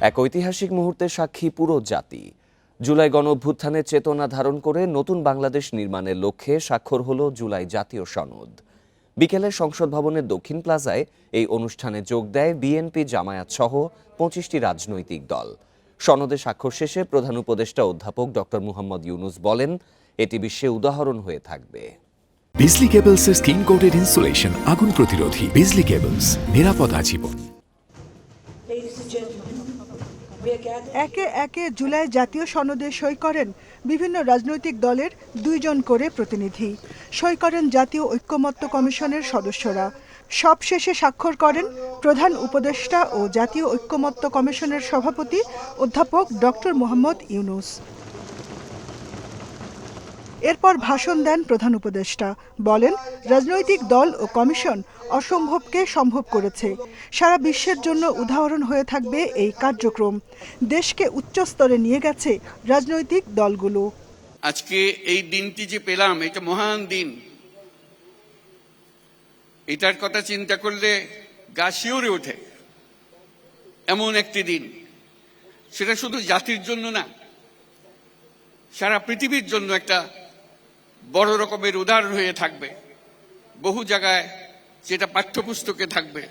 এক ঐতিহাসিক মুহূর্তের সাক্ষী পুরো জাতি। জুলাই গণ অভ্যুত্থানের চেতনা ধারণ করে নতুন বাংলাদেশ নির্মাণের লক্ষ্যে স্বাক্ষর হল জুলাই জাতীয় সনদ। বিকেলে সংসদ ভবনের দক্ষিণ প্লাজায় এই অনুষ্ঠানে যোগ দেয় বিএনপি জামায়াত সহ পঁচিশটি রাজনৈতিক দল। সনদে স্বাক্ষর শেষে প্রধান উপদেষ্টা অধ্যাপক ডক্টর মুহাম্মদ ইউনুস বলেন, এটি বিশ্বে উদাহরণ হয়ে থাকবে। বিজলি কেবলসের স্কিন কোটেড ইনসুলেশন আগুন প্রতিরোধী বিজলি কেবলস, নিরাপদ আজীবন। একে একে জুলাই জাতীয় সনদে সই করেন বিভিন্ন রাজনৈতিক দলের দুইজন করে প্রতিনিধি। সই করেন জাতীয় ঐক্যমত্য কমিশনের সদস্যরা। সবশেষে স্বাক্ষর করেন প্রধান উপদেষ্টা ও জাতীয় ঐক্যমত্য কমিশনের সভাপতি অধ্যাপক ডক্টর মোহাম্মদ ইউনুস। এরপর ভাষণ দেন প্রধান উপদেষ্টা। বলেন, রাজনৈতিক দল ও কমিশন অসম্ভবকে সম্ভব করেছে। সারা বিশ্বের জন্য উদাহরণ হয়ে থাকবে এই কার্যক্রম। দেশকে উচ্চ স্তরে নিয়ে গেছে রাজনৈতিক দলগুলো। আজকে এই দিনটি যে পেলাম, এটা মহান দিন। এটার কথা চিন্তা করলে গা শিউরে ওঠে। এমন একটি দিন। সেটা শুধু জাতির জন্য না, সারা পৃথিবীর জন্য একটা বড় রকমের উদাহরণ হয়ে থাকবে। বহু জায়গায় যেটা পাঠ্যপুস্তকে থাকবে।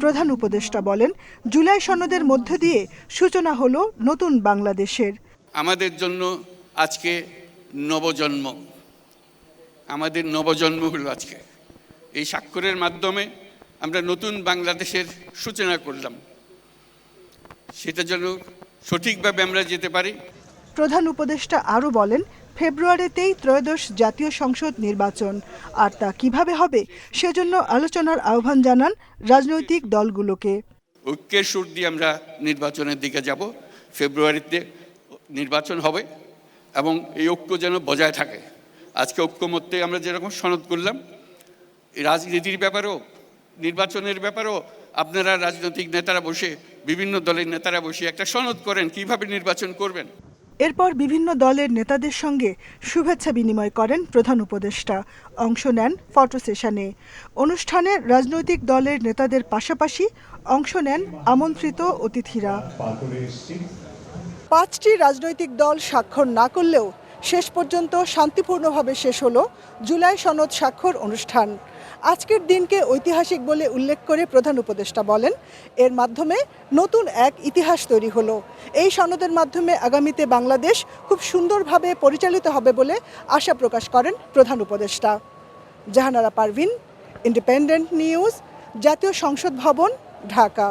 প্রধান উপদেষ্টা বলেন জুলাই সনদের মধ্য দিয়ে সূচনা হলো নতুন বাংলাদেশের। আমাদের জন্য আজকে নবজন্ম। আমাদের নবজন্ম হলো আজকে। এই স্বাক্ষরের মাধ্যমে আমরা নতুন বাংলাদেশের সূচনা করলাম। সেটা যেন সঠিকভাবে আমরা যেতে পারি। প্রধান উপদেষ্টা আরও বলেন ফেব্রুয়ারিতেই ত্রয়োদশ জাতীয় সংসদ নির্বাচন। আর তা কীভাবে হবে, সেজন্য আলোচনার আহ্বান জানান রাজনৈতিক দলগুলোকে। ঐক্যের সুর দিয়ে আমরা নির্বাচনের দিকে যাব। ফেব্রুয়ারিতে নির্বাচন হবে এবং এই ঐক্য যেন বজায় থাকে। আজকে ঐক্যমত্যে আমরা যেরকম সনদ করলাম রাজনীতির ব্যাপারেও, নির্বাচনের ব্যাপারেও, আপনারা রাজনৈতিক নেতারা বসে, বিভিন্ন দলের নেতারা বসে একটা সনদ করেন, কীভাবে নির্বাচন করবেন। এরপর বিভিন্ন দলের নেতাদের সঙ্গে শুভেচ্ছা বিনিময় করেন প্রধান উপদেষ্টা। অংশ নেন ফটো সেশনে। অনুষ্ঠানে রাজনৈতিক দলের নেতাদের পাশাপাশি অংশ নেন আমন্ত্রিত অতিথিরা। পাঁচটি রাজনৈতিক দল স্বাক্ষর না করলেও শেষ পর্যন্ত শান্তিপূর্ণভাবে শেষ হলো জুলাই সনদ স্বাক্ষর অনুষ্ঠান। আজকের দিনকে ঐতিহাসিক বলে উল্লেখ করে প্রধান উপদেষ্টা বলেন, এর মাধ্যমে নতুন এক ইতিহাস তৈরি হলো। এই সনদের মাধ্যমে আগামীতে বাংলাদেশ খুব সুন্দরভাবে পরিচালিত হবে বলে আশা প্রকাশ করেন প্রধান উপদেষ্টা। জাহানারা পারভিন ইন্ডিপেন্ডেন্ট নিউজ জাতীয় সংসদ ভবন, ঢাকা।